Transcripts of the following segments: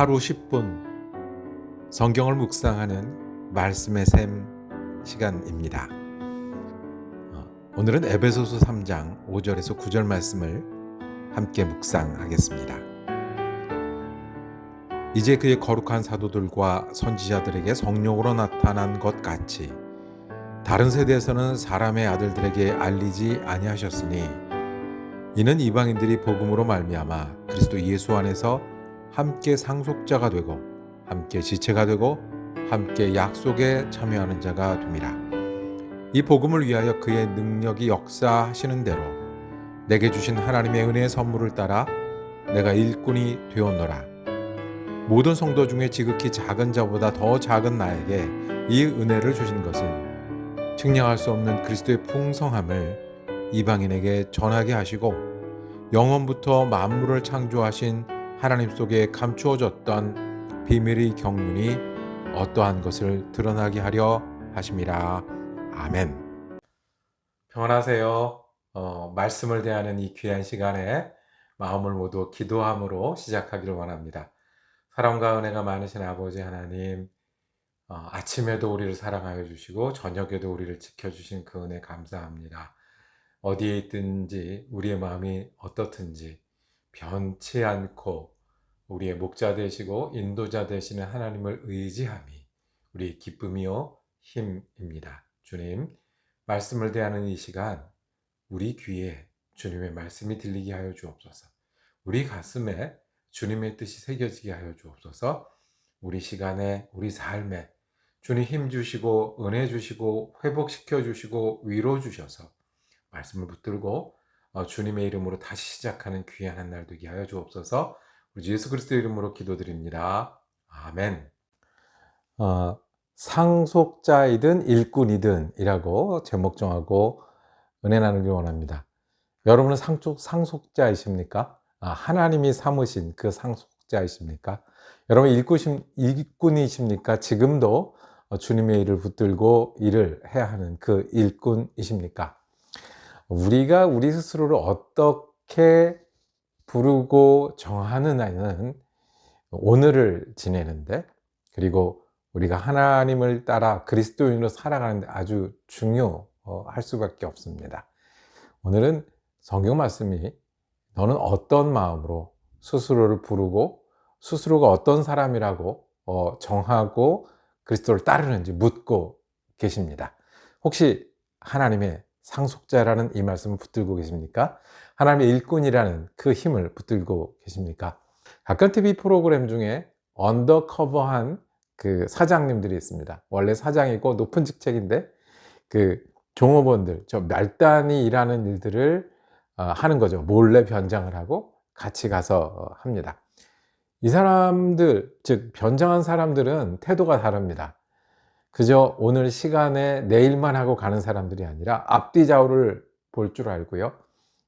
하루 10분 성경을 묵상하는 말씀의 샘 시간입니다. 어, 오늘은 에베소서 3장 5절에서 9절 말씀을 함께 묵상하겠습니다. 이제 그의 거룩한 사도들과 선지자들에게 성령으로 나타난 것 같이 다른 세대에서는 사람의 아들들에게 알리지 아니하셨으니 이는 이방인들이 복음으로 말미암아 그리스도 예수 안에서 함께 상속자가 되고 함께 지체가 되고 함께 약속에 참여하는 자가 됨이라. 이 복음을 위하여 그의 능력이 역사하시는 대로 내게 주신 하나님의 은혜의 선물을 따라 내가 일꾼이 되었노라. 모든 성도 중에 지극히 작은 자보다 더 작은 나에게 이 은혜를 주신 것은 측량할 수 없는 그리스도의 풍성함을 이방인에게 전하게 하시고 영원부터 만물을 창조하신 하나님 속에 감추어졌던 비밀의 경륜이 어떠한 것을 드러나게 하려 하심이라. 아멘. 평안하세요. 어, 말씀을 대하는 이 귀한 시간에 마음을 모두 기도함으로 시작하기를 원합니다. 사랑과 은혜가 많으신 아버지 하나님, 어, 아침에도 우리를 사랑하여 주시고 저녁에도 우리를 지켜주신 그 은혜 감사합니다. 어디에 있든지 우리의 마음이 어떻든지 변치 않고 우리의 목자 되시고 인도자 되시는 하나님을 의지함이 우리의 기쁨이요 힘입니다. 주님, 말씀을 대하는 이 시간 우리 귀에 주님의 말씀이 들리게 하여 주옵소서. 우리 가슴에 주님의 뜻이 새겨지게 하여 주옵소서. 우리 시간에 우리 삶에 주님 힘 주시고 은혜 주시고 회복시켜 주시고 위로 주셔서 말씀을 붙들고 어, 주님의 이름으로 다시 시작하는 귀한 한날 되게 하여 주옵소서. 우리 예수 그리스도 이름으로 기도드립니다. 아멘. 어, 상속자이든 일꾼이든이라고 제목 정하고 은혜 나누길 원합니다. 여러분은 상속, 상속자이십니까? 아, 하나님이 삼으신 그 상속자이십니까? 여러분 일꾼, 일꾼이십니까? 지금도 주님의 일을 붙들고 일을 해야 하는 그 일꾼이십니까? 우리가 우리 스스로를 어떻게 부르고 정하느냐는 오늘을 지내는데 그리고 우리가 하나님을 따라 그리스도인으로 살아가는데 아주 중요할 수밖에 없습니다. 오늘은 성경 말씀이 너는 어떤 마음으로 스스로를 부르고 스스로가 어떤 사람이라고 어, 정하고 그리스도를 따르는지 묻고 계십니다. 혹시 하나님의 상속자라는 이 말씀을 붙들고 계십니까? 하나님의 일꾼이라는 그 힘을 붙들고 계십니까? 가끔 TV 프로그램 중에 언더커버한 그 사장님들이 있습니다. 원래 사장이고 높은 직책인데 그 종업원들, 저 말단이 일하는 일들을 어, 하는 거죠. 몰래 변장을 하고 같이 가서 어, 합니다. 이 사람들, 즉, 변장한 사람들은 태도가 다릅니다. 그저 오늘 시간에 내일만 하고 가는 사람들이 아니라 앞뒤 좌우를 볼 줄 알고요.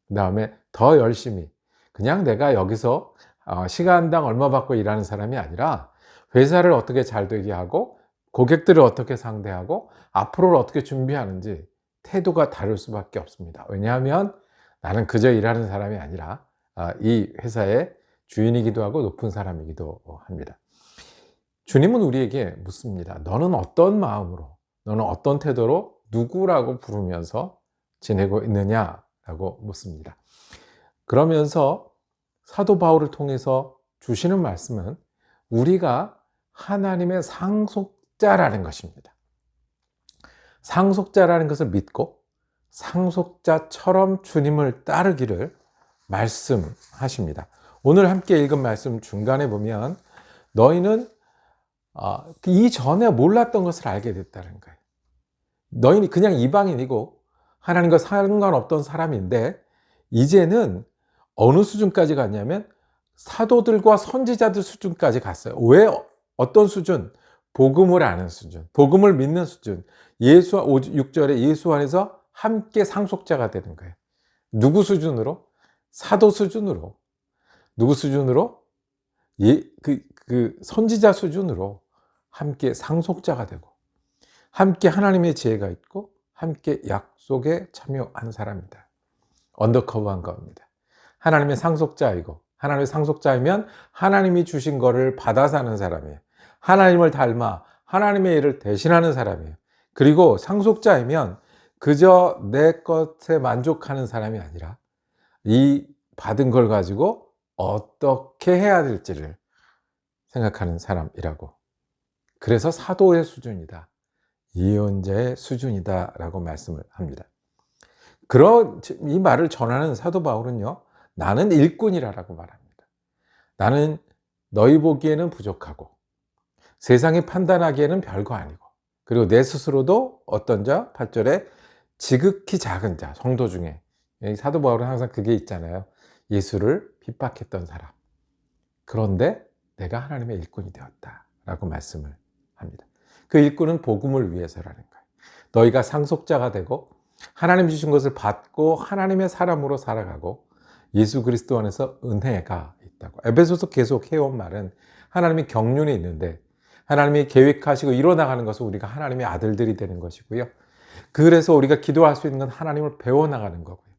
그 다음에 더 열심히 그냥 내가 여기서 어, 시간당 얼마 받고 일하는 사람이 아니라 회사를 어떻게 잘 되게 하고 고객들을 어떻게 상대하고 앞으로를 어떻게 준비하는지 태도가 다를 수밖에 없습니다. 왜냐하면 나는 그저 일하는 사람이 아니라 아, 이 회사의 주인이기도 하고 높은 사람이기도 합니다. 주님은 우리에게 묻습니다. 너는 어떤 마음으로, 너는 어떤 태도로 누구라고 부르면서 지내고 있느냐라고 묻습니다. 그러면서 사도 바울을 통해서 주시는 말씀은 우리가 하나님의 상속자라는 것입니다. 상속자라는 것을 믿고 상속자처럼 주님을 따르기를 말씀하십니다. 오늘 함께 읽은 말씀 중간에 보면 너희는 아, 이전에 몰랐던 것을 알게 됐다는 거예요. 너희는 그냥 이방인이고 하나님과 상관없던 사람인데 이제는 어느 수준까지 갔냐면 사도들과 선지자들 수준까지 갔어요. 왜 어떤 수준? 복음을 아는 수준, 복음을 믿는 수준. 예수 6절에 예수 안에서 함께 상속자가 되는 거예요. 누구 수준으로? 사도 수준으로. 누구 수준으로? 예, 그, 그 선지자 수준으로 함께 상속자가 되고 함께 하나님의 지혜가 있고 함께 약속에 참여한 사람이다. 언더커버한 겁니다. 하나님의 상속자이고 하나님의 상속자이면 하나님이 주신 거를 받아 사는 사람이에요. 하나님을 닮아 하나님의 일을 대신하는 사람이에요. 그리고 상속자이면 그저 내 것에 만족하는 사람이 아니라 이 받은 걸 가지고 어떻게 해야 될지를 생각하는 사람이라고. 그래서 사도의 수준이다. 이혼자의 수준이다라고 말씀을 합니다. 그런 이 말을 전하는 사도 바울은요. 나는 일꾼이라라고 말합니다. 나는 너희 보기에는 부족하고 세상이 판단하기에는 별거 아니고 그리고 내 스스로도 어떤 자 8절에 지극히 작은 자 성도 중에 사도 바울은 항상 그게 있잖아요. 예수를 핍박했던 사람. 그런데 내가 하나님의 일꾼이 되었다라고 말씀을 합니다. 그 일꾼은 복음을 위해서라는 거예요. 너희가 상속자가 되고 하나님 주신 것을 받고 하나님의 사람으로 살아가고 예수 그리스도 안에서 은혜가 있다고. 에베소서 계속 해온 말은 하나님의 경륜이 있는데 하나님이 계획하시고 이뤄나가는 것은 우리가 하나님의 아들들이 되는 것이고요. 그래서 우리가 기도할 수 있는 건 하나님을 배워나가는 거고요.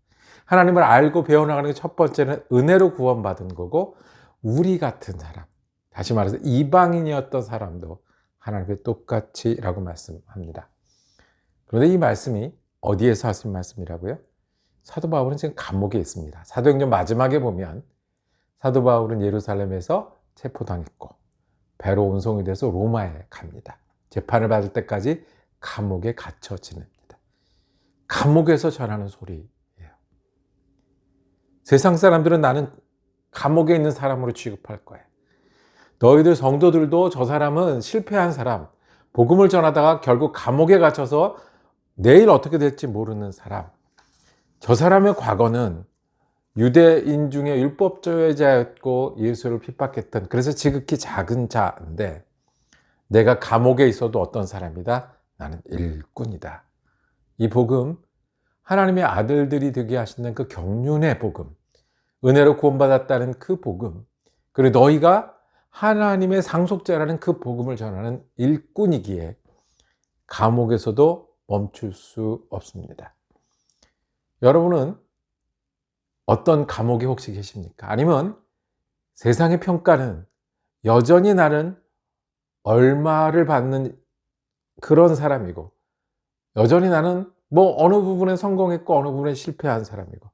하나님을 알고 배워나가는 게 첫 번째는 은혜로 구원받은 거고 우리 같은 사람, 다시 말해서 이방인이었던 사람도 하나님께 똑같이 라고 말씀합니다. 그런데 이 말씀이 어디에서 하신 말씀이라고요? 사도 바울은 지금 감옥에 있습니다. 사도행전 마지막에 보면 사도 바울은 예루살렘에서 체포당했고 배로 운송이 돼서 로마에 갑니다. 재판을 받을 때까지 감옥에 갇혀 지냅니다. 감옥에서 전하는 소리예요. 세상 사람들은 나는 감옥에 있는 사람으로 취급할 거예요. 너희들 성도들도 저 사람은 실패한 사람, 복음을 전하다가 결국 감옥에 갇혀서 내일 어떻게 될지 모르는 사람. 저 사람의 과거는 유대인 중에 율법주의자였고 예수를 핍박했던 그래서 지극히 작은 자인데 내가 감옥에 있어도 어떤 사람이다? 나는 일꾼이다. 이 복음 하나님의 아들들이 되게 하시는 그 경륜의 복음 은혜로 구원받았다는 그 복음 그리고 너희가 하나님의 상속자라는 그 복음을 전하는 일꾼이기에 감옥에서도 멈출 수 없습니다. 여러분은 어떤 감옥에 혹시 계십니까? 아니면 세상의 평가는 여전히 나는 얼마를 받는 그런 사람이고, 여전히 나는 뭐 어느 부분에 성공했고 어느 부분에 실패한 사람이고,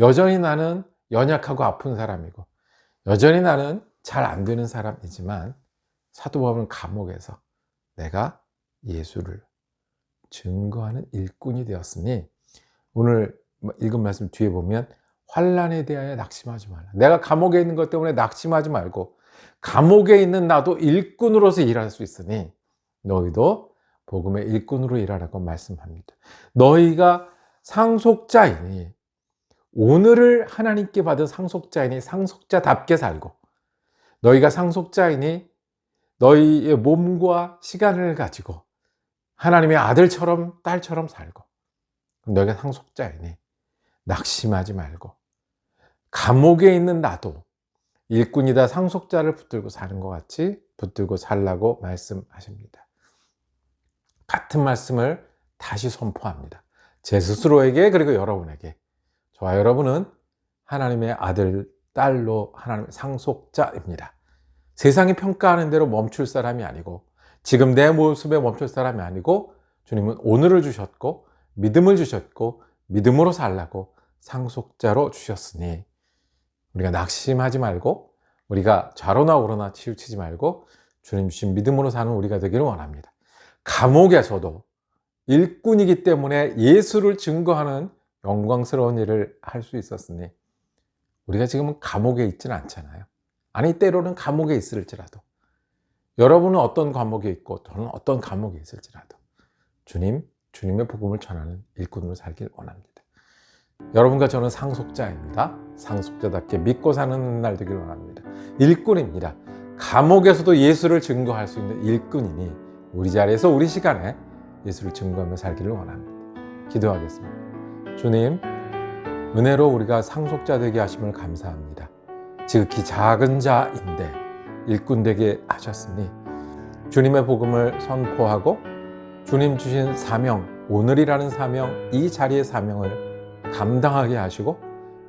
여전히 나는 연약하고 아픈 사람이고, 여전히 나는 잘 안 되는 사람이지만, 사도 바울은 감옥에서 내가 예수를 증거하는 일꾼이 되었으니, 오늘 읽은 말씀 뒤에 보면 환란에 대하여 낙심하지 말라. 내가 감옥에 있는 것 때문에 낙심하지 말고 감옥에 있는 나도 일꾼으로서 일할 수 있으니 너희도 복음의 일꾼으로 일하라고 말씀합니다. 너희가 상속자이니 오늘을 하나님께 받은 상속자이니 상속자답게 살고 너희가 상속자이니 너희의 몸과 시간을 가지고 하나님의 아들처럼 딸처럼 살고 너희가 상속자이니 낙심하지 말고 감옥에 있는 나도 일꾼이다 상속자를 붙들고 사는 것 같이 붙들고 살라고 말씀하십니다. 같은 말씀을 다시 선포합니다. 제 스스로에게 그리고 여러분에게 저와 여러분은 하나님의 아들, 딸로 하나님의 상속자입니다. 세상이 평가하는 대로 멈출 사람이 아니고 지금 내 모습에 멈출 사람이 아니고 주님은 오늘을 주셨고 믿음을 주셨고 믿음으로 살라고 상속자로 주셨으니 우리가 낙심하지 말고 우리가 좌로나 우로나 치우치지 말고 주님 주신 믿음으로 사는 우리가 되기를 원합니다. 감옥에서도 일꾼이기 때문에 예수를 증거하는 영광스러운 일을 할 수 있었으니 우리가 지금은 감옥에 있지는 않잖아요. 아니 때로는 감옥에 있을지라도 여러분은 어떤 감옥에 있고 저는 어떤 감옥에 있을지라도 주님 주님의 복음을 전하는 일꾼으로 살길 원합니다. 여러분과 저는 상속자입니다. 상속자답게 믿고 사는 날 되길 원합니다. 일꾼입니다. 감옥에서도 예수를 증거할 수 있는 일꾼이니 우리 자리에서 우리 시간에 예수를 증거하며 살기를 원합니다. 기도하겠습니다. 주님, 은혜로 우리가 상속자 되게 하심을 감사합니다. 지극히 작은 자인데 일꾼 되게 하셨으니 주님의 복음을 선포하고 주님 주신 사명, 오늘이라는 사명, 이 자리의 사명을 감당하게 하시고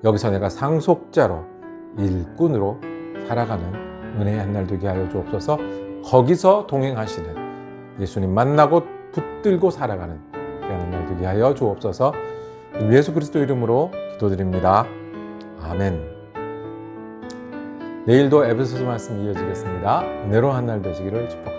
여기서 내가 상속자로 일꾼으로 살아가는 은혜의 한 날 되게 하여 주옵소서. 거기서 동행하시는 예수님 만나고 붙들고 살아가는 귀한 날 되게 하여 주옵소서. 예수 그리스도 이름으로 기도드립니다. 아멘. 내일도 에베소서 말씀 이어지겠습니다. 은혜로 한 날 되시기를 축복합니다.